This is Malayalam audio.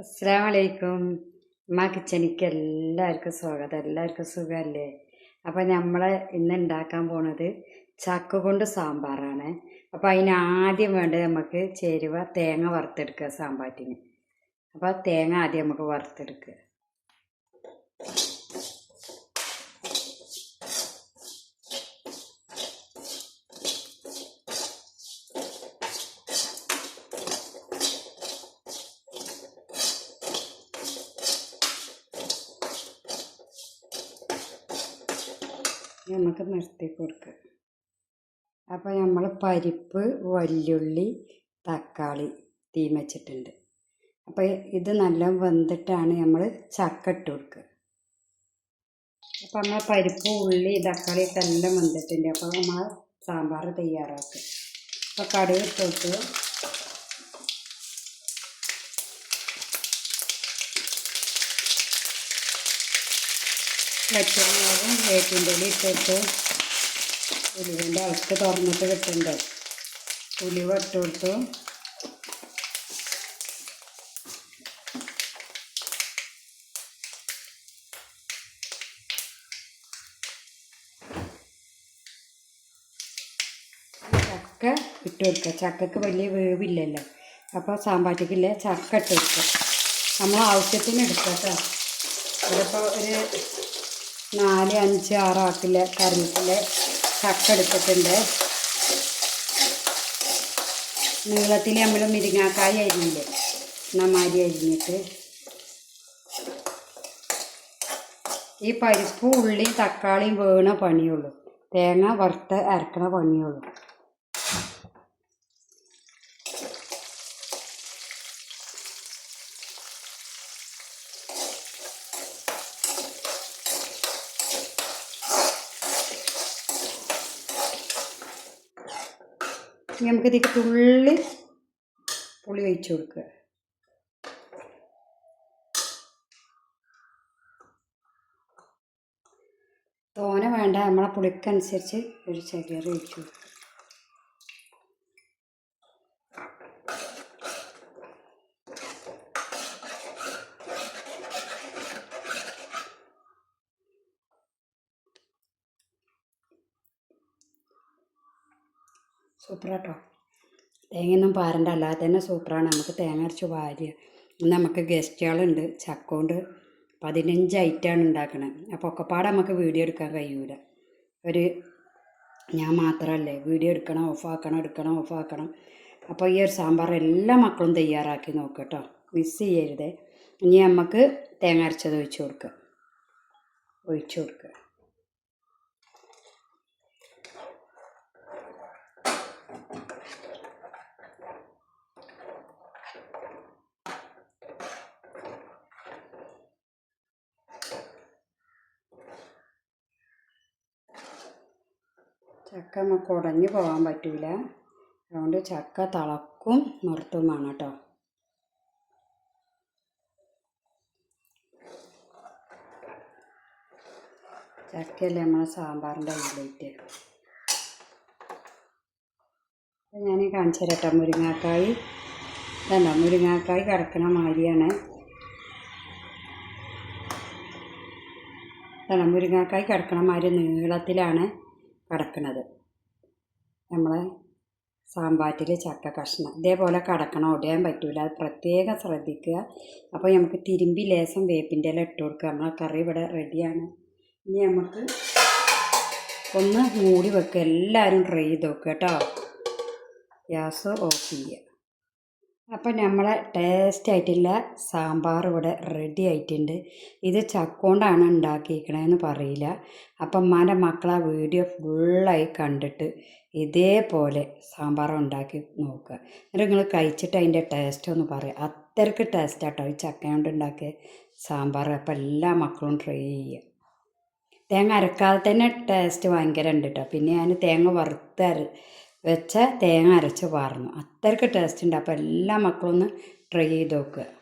അസ്സാം വലൈക്കും അമ്മ കിച്ചണിക്ക് എല്ലാവർക്കും സ്വാഗതം. എല്ലാവർക്കും സുഖമല്ലേ? അപ്പോൾ നമ്മൾ ഇന്ന് ഉണ്ടാക്കാൻ പോണത് ചക്ക കൊണ്ട് സാമ്പാറാണ്. അപ്പോൾ അതിന് ആദ്യം വേണ്ടത് നമുക്ക് ചേരുവ തേങ്ങ വറുത്തെടുക്കുക സാമ്പാറ്റിന്. അപ്പോൾ തേങ്ങ ആദ്യം നമുക്ക് വറുത്തെടുക്കുക. നമുക്ക് നിർത്തി കൊടുക്കുക അപ്പോൾ നമ്മൾ പരിപ്പ് വല്യുള്ളി തക്കാളി തീമച്ചിട്ടുണ്ട്. അപ്പോൾ ഇത് നല്ല വെന്തിട്ടാണ് നമ്മൾ ചക്ക ഇട്ട് കൊടുക്കുക അപ്പോൾ നമ്മൾ പരിപ്പ് ഉള്ളി തക്കാളി ഒക്കെ എല്ലാം വെന്തിട്ടുണ്ട്. അപ്പോൾ നമ്മൾ സാമ്പാർ തയ്യാറാക്കുക അപ്പോൾ കടുക് ഇട്ട് പച്ചമുളകും വേപ്പിന്റെ ഇട്ടിട്ട് ഉലുവിന്റെ അളക്ക് തുറന്നിട്ട് കിട്ടുന്നുണ്ട് ഉലുവ ഇട്ട് കൊടുത്തു. ചക്ക ഇട്ട് കൊടുക്കുക. ചക്കക്ക് വലിയ വേവില്ലല്ലോ. അപ്പോൾ സാമ്പാറ്റിക്കില്ല ചക്ക ഇട്ട് കൊടുക്കുക. നമ്മൾ ആവശ്യത്തിന് എടുക്കാം കേട്ടോ. ഇതിപ്പോൾ ഒരു നാല് അഞ്ച് ആറ് ആക്കിലെ കറിവേപ്പില ചക്ക എടുത്തിട്ടുണ്ട്. നീളത്തിൽ നമ്മൾ മുരിങ്ങാക്കായ അരിഞ്ഞില്ലേ? നമാരി അരിഞ്ഞിട്ട്. ഈ പരിപ്പും ഉള്ളിയും തക്കാളിയും വേണ പണിയുള്ളൂ. തേങ്ങ വറുത്ത് അരക്കണ പണിയുള്ളൂ. ഇനി നമുക്ക് ഇതിലേക്ക് തുള്ളി പുളി ഒഴിച്ച് കൊടുക്കുക. തോന വേണ്ട നമ്മളെ പുളിക്കനുസരിച്ച് ഒരു ചെറിയ ഒഴിച്ച് കൊടുക്കുക. സൂപ്പറാട്ടോ. തേങ്ങയൊന്നും പാരണ്ട അല്ലാതെ തന്നെ സൂപ്പറാണ്. നമുക്ക് തേങ്ങ അരച്ച് വാരിയ നമുക്ക് ഗസ്റ്റുകളുണ്ട് ചക്കോണ്ട് പതിനഞ്ച് ഐറ്റമാണ് ഉണ്ടാക്കണത്. അപ്പോൾ ഒക്കെപ്പാടെ നമുക്ക് വീഡിയോ എടുക്കാൻ കഴിയൂല. ഒരു ഞാൻ മാത്രമല്ലേ വീഡിയോ എടുക്കണം ഓഫാക്കണം എടുക്കണം ഓഫാക്കണം അപ്പോൾ ഈ ഒരു സാമ്പാർ എല്ലാ മക്കളും തയ്യാറാക്കി നോക്കുക കേട്ടോ മിസ് ചെയ്യരുതേ. ഇനി നമുക്ക് തേങ്ങ അരച്ചത് ഒഴിച്ചു കൊടുക്കുക ഒഴിച്ചു കൊടുക്കുക ചക്ക നമുക്ക് ഉടഞ്ഞു പോകാൻ പറ്റില്ല അതുകൊണ്ട് ചക്ക തിളക്കും നിർത്തുമാണ് കേട്ടോ. ചക്കയല്ലേ നമ്മളെ സാമ്പാറിന്റെ ഹൈലൈറ്റ് ഞാൻ കാണിച്ചു തരട്ടെ മുരിങ്ങാക്കായി. വേണ്ട മുരിങ്ങാക്കായി കിടക്കണ മാതിരിയാണ്. വേണ്ട മുരിങ്ങാക്കായി കിടക്കണ മാതിരി നീളത്തിലാണ്. കിടക്കുന്നത് നമ്മളെ സാമ്പാറ്റിൽ ചക്ക കഷ്ണം. ഇതേപോലെ കടക്കണം ഒടിയാൻ പറ്റില്ല അത് പ്രത്യേകം ശ്രദ്ധിക്കുക. അപ്പോൾ നമുക്ക് തിരുമ്പി ലേസം വേപ്പിന്റെ ഇല ഇട്ട് കൊടുക്കുക. നമ്മളെ കറി ഇവിടെ റെഡിയാണ്. ഇനി നമുക്ക് ഒന്ന് മൂടി വെക്കുക. എല്ലാവരും ട്രൈ ചെയ്ത് നോക്കുക കേട്ടോ. ഗ്യാസ് ഓഫ് ചെയ്യുക. അപ്പം നമ്മളെ ടേസ്റ്റ് ആയിട്ടുള്ള സാമ്പാർ ഇവിടെ റെഡി ആയിട്ടുണ്ട്. ഇത് ചക്കോണ്ടാണ് ഉണ്ടാക്കിയിരിക്കണതെന്ന് പറയില്ല. അപ്പം ഉമ്മാന്റെ മക്കൾ ആ വീഡിയോ ഫുള്ളായി കണ്ടിട്ട് ഇതേപോലെ സാമ്പാർ ഉണ്ടാക്കി നോക്കുക. എന്നിട്ട് നിങ്ങൾ കഴിച്ചിട്ട് അതിന്റെ ടേസ്റ്റ് ഒന്ന് പറയുക അത്രയ്ക്ക് ടേസ്റ്റ് ആട്ടോ ഈ ചക്ക കൊണ്ട് ഉണ്ടാക്കിയ സാമ്പാർ. അപ്പം എല്ലാ മക്കളും ട്രൈ ചെയ്യുക. തേങ്ങ അരക്കാതെ തന്നെ ടേസ്റ്റ് ഭയങ്കര ഉണ്ട് കേട്ടോ പിന്നെ ഞാൻ തേങ്ങ വറുത്ത് വെച്ച തേങ്ങ അരച്ച് വാർന്നു. അത്രയ്ക്ക് ടേസ്റ്റ് ഉണ്ട്. അപ്പോൾ എല്ലാ മക്കളും ഒന്ന് ട്രൈ ചെയ്ത് നോക്കുക